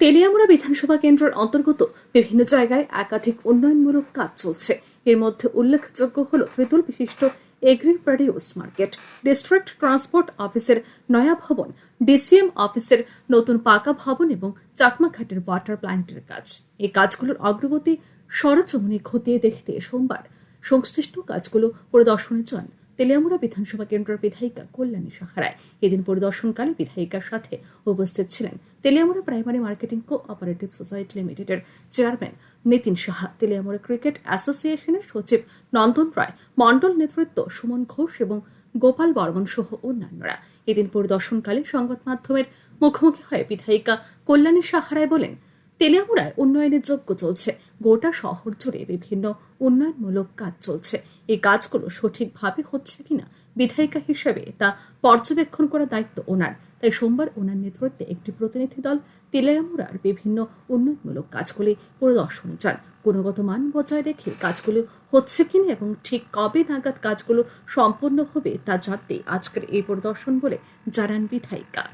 তেলিয়ামুড়া বিধানসভা কেন্দ্রের অন্তর্গত বিভিন্ন জায়গায় একাধিক উন্নয়নমূলক কাজ চলছে। এর মধ্যে উল্লেখযোগ্য হল ত্রিতুল বিশিষ্ট agri produce market, district transport অফিসের নয়া ভবন, ডিসিএম অফিসের নতুন পাকা ভবন এবং চাকমাঘাটের ওয়াটার প্ল্যান্টের কাজ। এই কাজগুলোর অগ্রগতি সরজমিনে খতিয়ে দেখতে সোমবার সংশ্লিষ্ট কাজগুলো পরিদর্শনে যান তেলিয়ামুড়া বিধানসভা কেন্দ্রের বিধায়িকা কল্যাণী সাহারায় এদিন পরিদর্শনকালে বিধায়িকার সাথে উপস্থিত ছিলেন Teliamura primary marketing co operative society লিমিটেডের চেয়ারম্যান নিতিন সাহা। তেলিয়ামুড়া ক্রিকেট অ্যাসোসিয়েশনের সচিব নন্দন রায়, মণ্ডল নেতৃত্ব সুমন ঘোষ এবং গোপাল বর্মন সহ অন্যান্যরা। এদিন পরিদর্শনকালে সংবাদ মাধ্যমের মুখোমুখি হয়ে বিধায়িকা কল্যাণী সাহারায় বলেন তেলিয়ামুড়ায় উন্নয়নের যোগ্য চলছে। গোটা শহর জুড়ে বিভিন্ন উন্নয়নমূলক কাজ চলছে। এই কাজগুলো সঠিকভাবে হচ্ছে কিনা বিধায়িকা হিসেবে তা পর্যবেক্ষণ করার দায়িত্ব ওনার। তাই সোমবার ওনার নেতৃত্বে একটি প্রতিনিধি দল তেলিয়ামুড়ার বিভিন্ন উন্নয়নমূলক কাজগুলি পরিদর্শনে যান গুণগত মান বজায় রেখে কাজগুলো হচ্ছে কিনা এবং ঠিক কবে নাগাদ কাজগুলো সম্পন্ন হবে তা জানতে আজকের এই পরিদর্শন বলে জানান বিধায়িকা।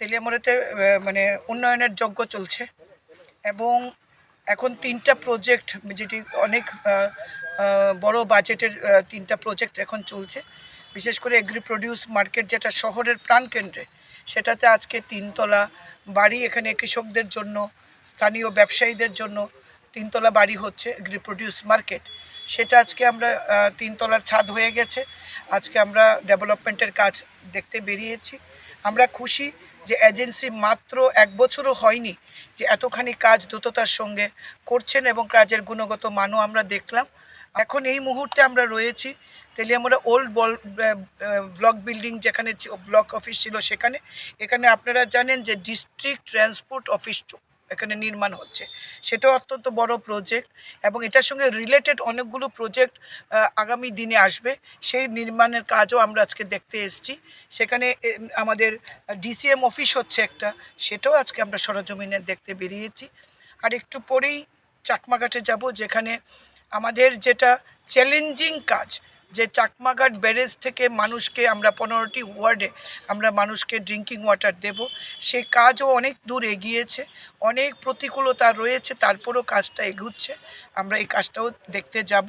তেলিয়ামুড়াতে মানে উন্নয়নের যজ্ঞ চলছে। এবং এখন তিনটা প্রজেক্ট যেটি অনেক বড় বাজেটের তিনটা প্রজেক্ট এখন চলছে। বিশেষ করে এগ্রি প্রডিউস মার্কেট যেটা শহরের প্রাণকেন্দ্রে সেটাতে আজকে তিনতলা বাড়ি এখানে কৃষকদের জন্য, স্থানীয় ব্যবসায়ীদের জন্য তিনতলা বাড়ি হচ্ছে এগ্রি প্রডিউস মার্কেট সেটা আজকে আমরা তিনতলার ছাদ হয়ে গেছে। আজকে আমরা ডেভেলপমেন্টের কাজ দেখতে বেরিয়েছি। আমরা খুশি যে এজেন্সি মাত্র এক বছরও হয়নি যে এতখানি কাজ দ্রুততার সঙ্গে করছেন এবং কাজের গুণগত মানও আমরা দেখলাম। এখন এই মুহূর্তে আমরা রয়েছি তেলিয়ামুড়া ওল্ড বল ব্লক বিল্ডিং যেখানে ব্লক অফিস ছিল সেখানে। এখানে আপনারা জানেন যে ডিস্ট্রিক্ট ট্রান্সপোর্ট অফিস এখানে নির্মাণ হচ্ছে। সেটাও অত্যন্ত বড় প্রজেক্ট এবং এটার সঙ্গে রিলেটেড অনেকগুলো প্রজেক্ট আগামী দিনে আসবে। সেই নির্মাণের কাজও আমরা আজকে দেখতে এসেছি। সেখানে আমাদের ডিসিএম অফিস হচ্ছে একটা। সেটাও আজকে আমরা সরজমিনে দেখতে বেরিয়েছি। আর একটু পরেই চাকমাঘাটে যাব, যেখানে আমাদের যেটা চ্যালেঞ্জিং কাজ যে চাকমাঘাট ব্যারেজ থেকে মানুষকে আমরা পনেরোটি ওয়ার্ডে আমরা মানুষকে ড্রিঙ্কিং ওয়াটার দেব, সে কাজও অনেক দূর এগিয়েছে, অনেক প্রতিকূলতা রয়েছে, তারপরও কাজটা এগুচ্ছে, আমরা এই কাজটাও দেখতে যাব।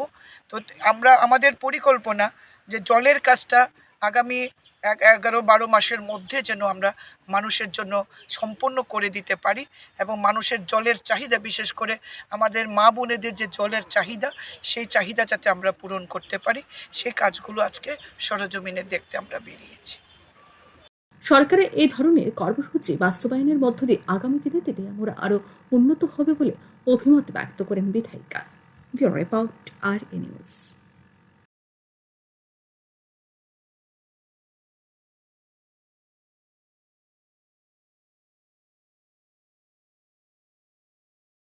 তো আমরা, আমাদের পরিকল্পনা যে জলের কাজটা আগামী এক এগারো বারো মাসের মধ্যে যেন আমরা মানুষের জন্য সম্পন্ন করে দিতে পারি এবং মানুষের জলের চাহিদা, বিশেষ করে আমাদের মা বোনেদের যে জলের চাহিদা, সেই চাহিদা যাতে আমরা পূরণ করতে পারি সেই কাজগুলো আজকে সরজমিনে দেখতে আমরা বেরিয়েছি। সরকারের এই ধরনের কর্মসূচি বাস্তবায়নের মধ্য দিয়ে আগামী দিনে আমরা আরও উন্নত হবে বলে অভিমত ব্যক্ত করেন বিধায়িকা। ব্যুরো রিপোর্ট, আর এ নিউজ।